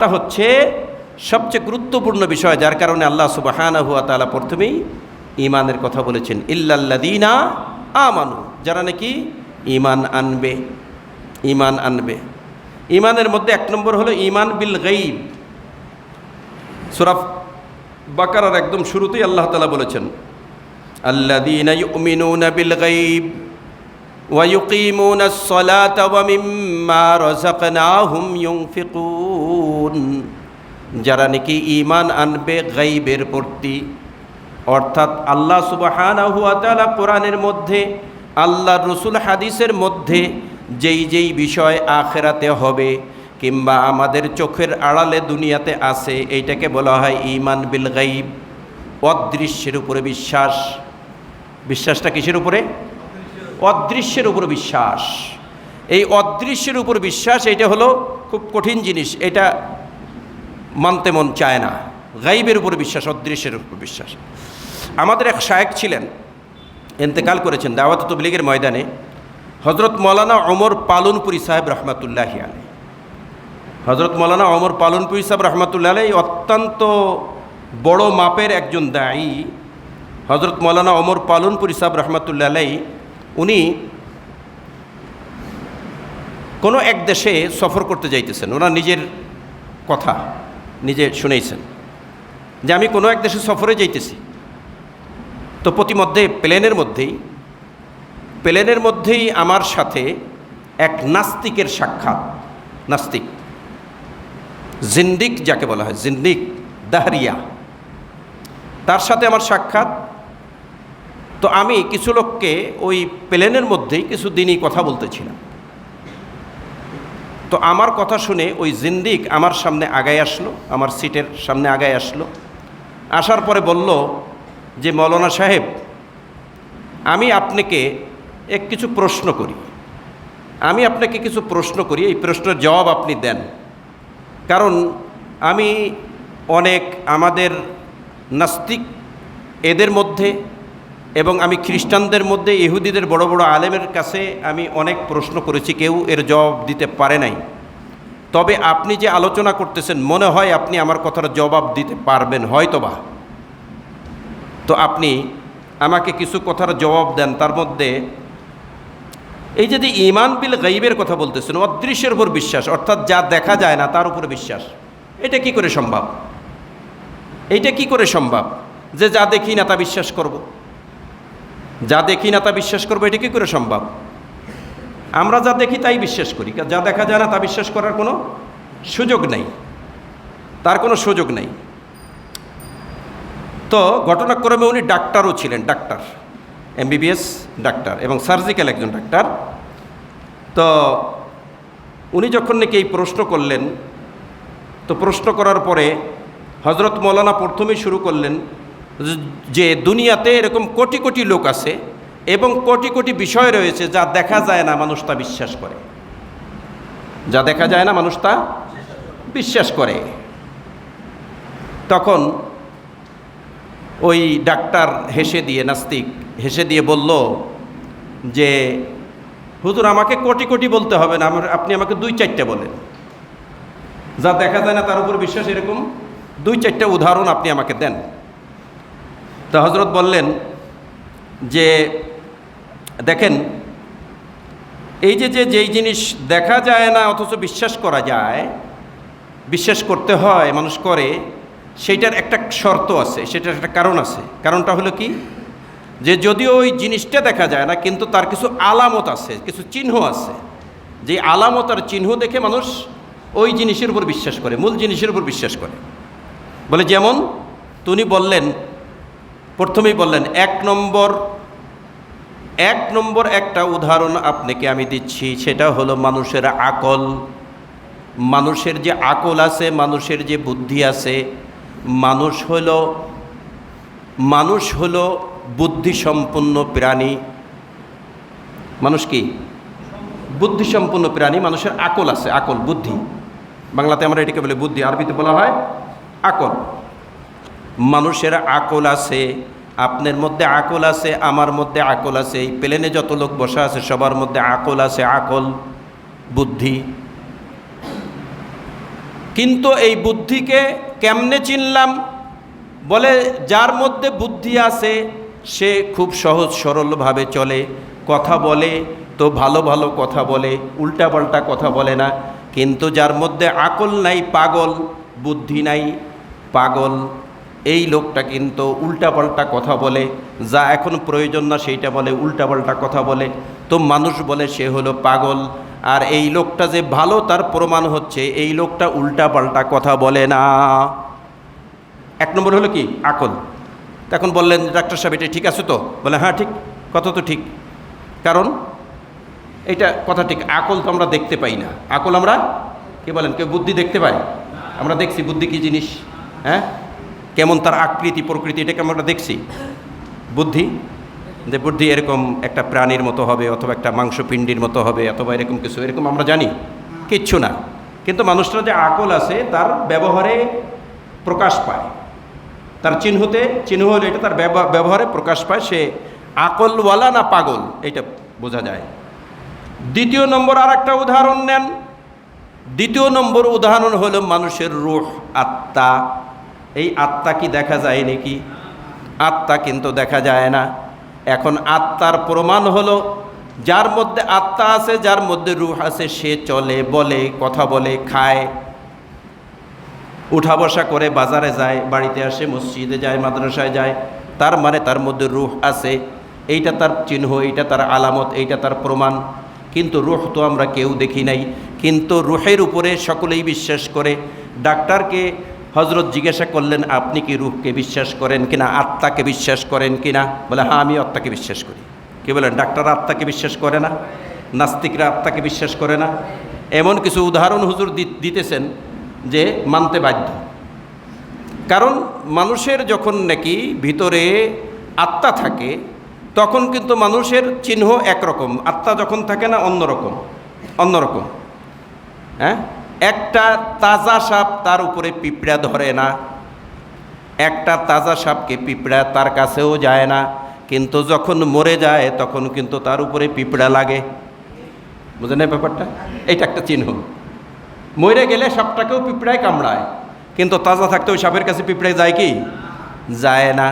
তা হচ্ছে সবচেয়ে গুরুত্বপূর্ণ বিষয় যার কারণে আল্লাহ সুবাহানা হুয়া তালা প্রথমেই ইমানের কথা বলেছেন ইল্লাল্লাদিনা আমানু। যারা নাকি ইমান আনবে ইমান আনবে। ইমানের মধ্যে এক নম্বর হলো ইমান বিল গাইব সুরাফ বাকারার একদম শুরুতেই আল্লাহ তালা বলেছেন আল্লাদিনা ইউমিনুনা বিল গাইব ويقيمون الصلاة ومما رزقناهم ينفقون যারা নাকি ইমান আনবে গাইবের প্রতি অর্থাৎ আল্লাহ সুবহানাহু ওয়া তাআলা কোরআনের মধ্যে আল্লাহ রসুল হাদিসের মধ্যে যেই যেই বিষয় আখেরাতে হবে কিংবা আমাদের চোখের আড়ালে দুনিয়াতে আছে এইটাকে বলা হয় ইমান বিল গাইব অদৃশ্যের উপরে বিশ্বাস বিশ্বাসটা কিসের উপরে অদৃশ্যের উপর বিশ্বাস। এই অদৃশ্যের উপর বিশ্বাস এটা হলো খুব কঠিন জিনিস, এটা মানতে মন চায় না। গাইবের উপর বিশ্বাস, অদৃশ্যের উপর বিশ্বাস। আমাদের এক শায়েক ছিলেন এন্তেকাল করেছেন দাওয়াত তবলিগের ময়দানে। হজরত মৌলানা অমর পালনপুরি সাহেব রহমাতুল্লাহ আলী হজরত মৌলানা অমর পালনপুরি সাহেব রহমাতুল্লাহ আলী অত্যন্ত বড় মাপের একজন দায়ী। হজরত মৌলানা অমর পালনপুরি সাহেব রহমাতুল্লাহ আলাই উনি কোনো এক দেশে সফর করতে যাইতেছেন। ওনার নিজের কথা নিজে শুনেছেন যে আমি কোনো এক দেশে সফরে যাইতেছি। তো প্রতিমধ্যে প্লেনের মধ্যেই প্লেনের মধ্যেই আমার সাথে এক নাস্তিকের সাক্ষাৎ, নাস্তিক। জিন্দিক যাকে বলা হয়, জিন্দিক দাহরিয়া। তার সাথে আমার সাক্ষাৎ তো আমি কিছু লোককে ওই প্লেনের মধ্যেই কিছু দিনই কথা বলতেছিলাম। তো আমার কথা শুনে ওই জিন্দিক আমার সামনে আগায় আসলো, আমার সিটের সামনে আগায় আসলো। আসার পরে বলল যে, মৌলানা সাহেব, আমি আপনাকে এক কিছু প্রশ্ন করি। আমি আপনাকে কিছু প্রশ্ন করি, এই প্রশ্নের জবাব আপনি দেন। কারণ আমি অনেক আমাদের নাস্তিক, এদের মধ্যে এবং আমি খ্রিস্টানদের মধ্যে ইহুদিদের বড় বড় আলেমের কাছে আমি অনেক প্রশ্ন করেছি, কেউ এর জবাব দিতে পারে নাই। তবে আপনি যে আলোচনা করতেছেন, মনে হয় আপনি আমার কথার জবাব দিতে পারবেন, হয়তোবা। তো আপনি আমাকে কিছু কথার জবাব দেন, তার মধ্যে এই যদি ইমান বিল গাইবের কথা বলতেছেন, অদৃশ্যের উপর বিশ্বাস, অর্থাৎ যা দেখা যায় না, তার উপরে বিশ্বাস। এটা কি করে সম্ভব? এইটা কি করে সম্ভব? যে যা দেখি না, তা বিশ্বাস করব? যা দেখি না তা বিশ্বাস করব, এটা কি করে সম্ভব? আমরা যা দেখি তাই বিশ্বাস করি যা দেখা যায় না তা বিশ্বাস করার কোনো সুযোগ নেই। তার কোনো সুযোগ নেই। তো ঘটনাক্রমে উনি ডাক্তারও ছিলেন, ডাক্তার, এমবিবিএস ডাক্তার এবং সার্জিক্যাল একজন ডাক্তার। তো উনি যখন নাকি এই প্রশ্ন করলেন, তো প্রশ্ন করার পরে হজরত মৌলানা প্রথমেই শুরু করলেন যে দুনিয়াতে এরকম কোটি কোটি লোক আছে এবং কোটি কোটি বিষয় রয়েছে যা দেখা যায় না মানুষ তা বিশ্বাস করে। যা দেখা যায় না মানুষ তা বিশ্বাস করে। তখন ওই ডাক্তার হেসে দিয়ে, নাস্তিক হেসে দিয়ে বলল যে, হুজুর, আমাকে কোটি কোটি বলতে হবে না, আমার, আপনি আমাকে দুই চারটে বলেন। যা দেখা যায় না তার উপর বিশ্বাস, এরকম দুই চারটে উদাহরণ আপনি আমাকে দেন। তো হজরত বললেন যে, দেখেন, এই যে যে, যেই জিনিস দেখা যায় না, অথচ বিশ্বাস করা যায়, বিশ্বাস করতে হয়, মানুষ করে, সেইটার একটা শর্ত আছে, সেটার একটা কারণ আছে। কারণটা হলো কি? যে, যদিও ওই জিনিসটা দেখা যায় না, কিন্তু তার কিছু আলামত আছে, কিছু চিহ্ন আছে। যে, আলামত আর চিহ্ন দেখে মানুষ ওই জিনিসের উপর বিশ্বাস করে, মূল জিনিসের উপর বিশ্বাস করে। বলে, যেমন তুমি বললেন প্রথমেই বললেন, এক নম্বর এক নম্বর একটা উদাহরণ আপনাকে আমি দিচ্ছি, সেটা হলো মানুষের আকল। মানুষের যে আকল আছে, মানুষের যে বুদ্ধি আছে, মানুষ হলো মানুষ হলো বুদ্ধিসম্পন্ন প্রাণী। মানুষ কি? বুদ্ধিসম্পন্ন প্রাণী, মানুষের আকল আছে, আকল, বুদ্ধি। বাংলাতে আমরা এটাকে বলে বুদ্ধি, আরবিতে বলা হয় আকল। মানুষের আকল আছে, আপনার মধ্যে আকল আছে, আমার মধ্যে আকল আছে, এই প্লেনে যত লোক বসা আছে, সবার মধ্যে আকল আছে, আকল, বুদ্ধি। কিন্তু এই বুদ্ধিকে কেমনে চিনলাম? বলে, যার মধ্যে বুদ্ধি আছে, সে খুব সহজ সরলভাবে চলে। কথা বলে, তো ভালো ভালো কথা বলে, উল্টাপাল্টা কথা বলে না। কিন্তু যার মধ্যে আকল নাই, পাগল, বুদ্ধি নাই, পাগল এই লোকটা কিন্তু উল্টাপাল্টা কথা বলে, যা এখন প্রয়োজন না সেইটা বলে, উল্টাপাল্টা কথা বলে। তো মানুষ বলে সে হলো পাগল। আর এই লোকটা যে ভালো, তার প্রমাণ হচ্ছে এই লোকটা উল্টাপাল্টা কথা বলে না। এক নম্বর হলো কি? আকল। তখন বললেন, ডাক্তার সাহেব, এটা ঠিক আছে তো? বলে হ্যাঁ ঠিক। কথা তো ঠিক। কারণ এটা কথা ঠিক। আকল তো আমরা দেখতে পাই না। আকল আমরা, কি বলেন, কেউ বুদ্ধি দেখতে পাই আমরা দেখছি বুদ্ধি কি জিনিস? হ্যাঁ? কেমন তার আকৃতি, প্রকৃতি এটাকে আমরা দেখছি? বুদ্ধি? যে বুদ্ধি এরকম একটা প্রাণীর মতো হবে অথবা একটা মাংসপিণ্ডির মতো হবে অথবা এরকম কিছু, এরকম আমরা জানি। কিচ্ছু না। কিন্তু মানুষটা যে আকল আছে, তার ব্যবহারে প্রকাশ পায়। তার চিহ্নতে, চিহ্ন হলে এটা তার ব্যব- ব্যবহারে প্রকাশ পায়। সে আকলওয়ালা না পাগল এটা বোঝা যায়। দ্বিতীয় নম্বর আর একটা উদাহরণ নেন। দ্বিতীয় নম্বর উদাহরণ হলো মানুষের রুহ, আত্মা। এই আত্মা কি দেখা যায় নাকি? আত্মা কিন্তু দেখা যায় না। এখন আত্মার প্রমাণ হলো, যার মধ্যে আত্মা আছে, যার মধ্যে রুহ আছে, সে চলে, বলে, কথা বলে, খায়। উঠা বসা করে বাজারে যায়, বাড়িতে আসে, মসজিদে যায়, মাদ্রাসায় যায়, তার মানে তার মধ্যে রুহ আছে। এইটা তার চিহ্ন, এইটা তার আলামত, এইটা তার প্রমাণ। কিন্তু রুহ তো আমরা কেউ দেখি নাই। কিন্তু রুহের উপরে সকলেই বিশ্বাস করে। ডাক্তারকে হজরত জিজ্ঞাসা করলেন, আপনি কি রুহকে বিশ্বাস করেন কিনা? আত্মাকে বিশ্বাস করেন কিনা? বলে হ্যাঁ আমি আত্মাকে বিশ্বাস করি। কি বলেন, ডাক্তার আত্মাকে বিশ্বাস করে না? নাস্তিকরা আত্মাকে বিশ্বাস করে না? এমন কিছু উদাহরণ হুজুর দিতেছেন যে মানতে বাধ্য। কারণ মানুষের যখন নাকি ভিতরে আত্মা থাকে, তখন কিন্তু মানুষের চিহ্ন একরকম। আত্মা যখন থাকে না, অন্যরকম অন্যরকম। হ্যাঁ? একটা তাজা সাপ তার উপরে পিঁপড়া ধরে না। একটা তাজা সাপকে পিঁপড়া তার কাছেও যায় না, কিন্তু যখন মরে যায় তখন কিন্তু তার উপরে পিঁপড়া লাগে। বুঝলেন ব্যাপারটা? এটা একটা চিহ্ন। মরে গেলে সাপটাকেও পিঁপড়ায় কামড়ায়, কিন্তু তাজা থাকতে ওই সাপের কাছে পিঁপড়ায় যায় কি? যায় না।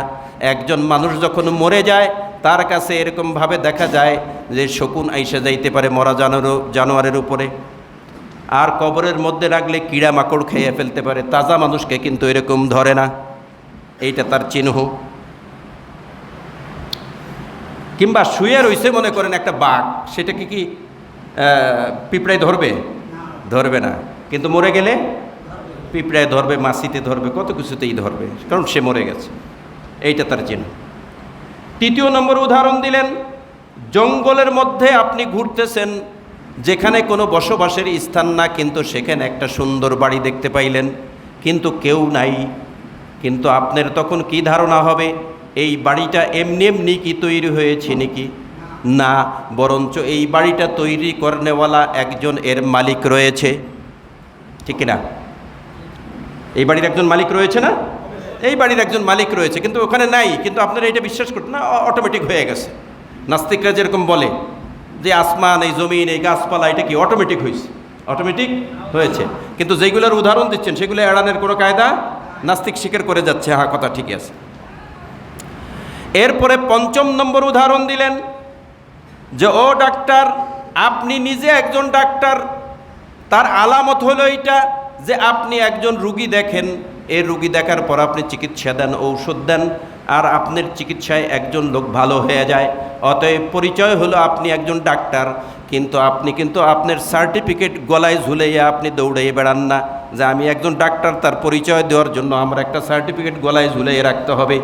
একজন মানুষ যখন মরে যায়, তার কাছে এরকমভাবে দেখা যায় যে শকুন আইসা যাইতে পারে মরা জানোয়ারের উপরে। আর কবরের মধ্যে রাখলে কিড়া মাকড় খেয়ে ফেলতে পারে, তাজা মানুষকে কিন্তু এরকম ধরে না। এইটা তার চিহ্ন। কিংবা শুয়ে রয়েছে মনে করেন একটা বাঘ, সেটাকে কি পিঁপড়ায় ধরবে? ধরবে না। কিন্তু মরে গেলে পিঁপড়ায় ধরবে, মাসিতে ধরবে, কত কিছুতেই ধরবে, কারণ সে মরে গেছে। এইটা তার চিহ্ন। তৃতীয় নম্বর উদাহরণ দিলেন, জঙ্গলের মধ্যে আপনি ঘুরতেছেন যেখানে কোনো বসবাসের স্থান না, কিন্তু সেখানে একটা সুন্দর বাড়ি দেখতে পাইলেন। কিন্তু কেউ নাই। কিন্তু আপনার তখন কি ধারণা হবে? এই বাড়িটা এমনি এমনি কি তৈরি হয়েছে নাকি? না, বরঞ্চ এই বাড়িটা তৈরি করনেওয়ালা একজন এর মালিক রয়েছে। ঠিক না এই বাড়ির একজন মালিক রয়েছে না? এই বাড়ির একজন মালিক রয়েছে, কিন্তু ওখানে নাই। কিন্তু আপনারা এটা বিশ্বাস করতেন না অটোমেটিক হয়ে গেছে। নাস্তিকরা যেরকম বলে। যে আসমান, এই জমিন, এই গাছপালা, এটা কি অটোমেটিক হয়েছে অটোমেটিক হয়েছে। কিন্তু যেগুলোর উদাহরণ দিচ্ছেন, সেগুলো এড়ানোর কোনো কায়দা নাস্তিক স্বীকার করে যাচ্ছে। হ্যাঁ কথা ঠিকই আছে। এরপরে পঞ্চম নম্বর উদাহরণ দিলেন যে, ও ডাক্তার, আপনি নিজে একজন ডাক্তার, তার আলামত হলো এইটা যে, আপনি একজন রুগী দেখেন, এই রুগী দেখার পর আপনি চিকিৎসা দেন, ঔষধ দেন আর আপনার চিকিৎসায় একজন লোক ভালো হয়ে যায়। অতএব পরিচয় হলো আপনি একজন ডাক্তার, কিন্তু আপনি কিন্তু আপনার সার্টিফিকেট গলায় ঝুলাইয়া আপনি দৌড়াইয়ে বেড়ান না। যে আমি একজন ডাক্তার, তার পরিচয় দেওয়ার জন্য আমার একটা সার্টিফিকেট গলায় ঝুলাইয়ে রাখতে হবে।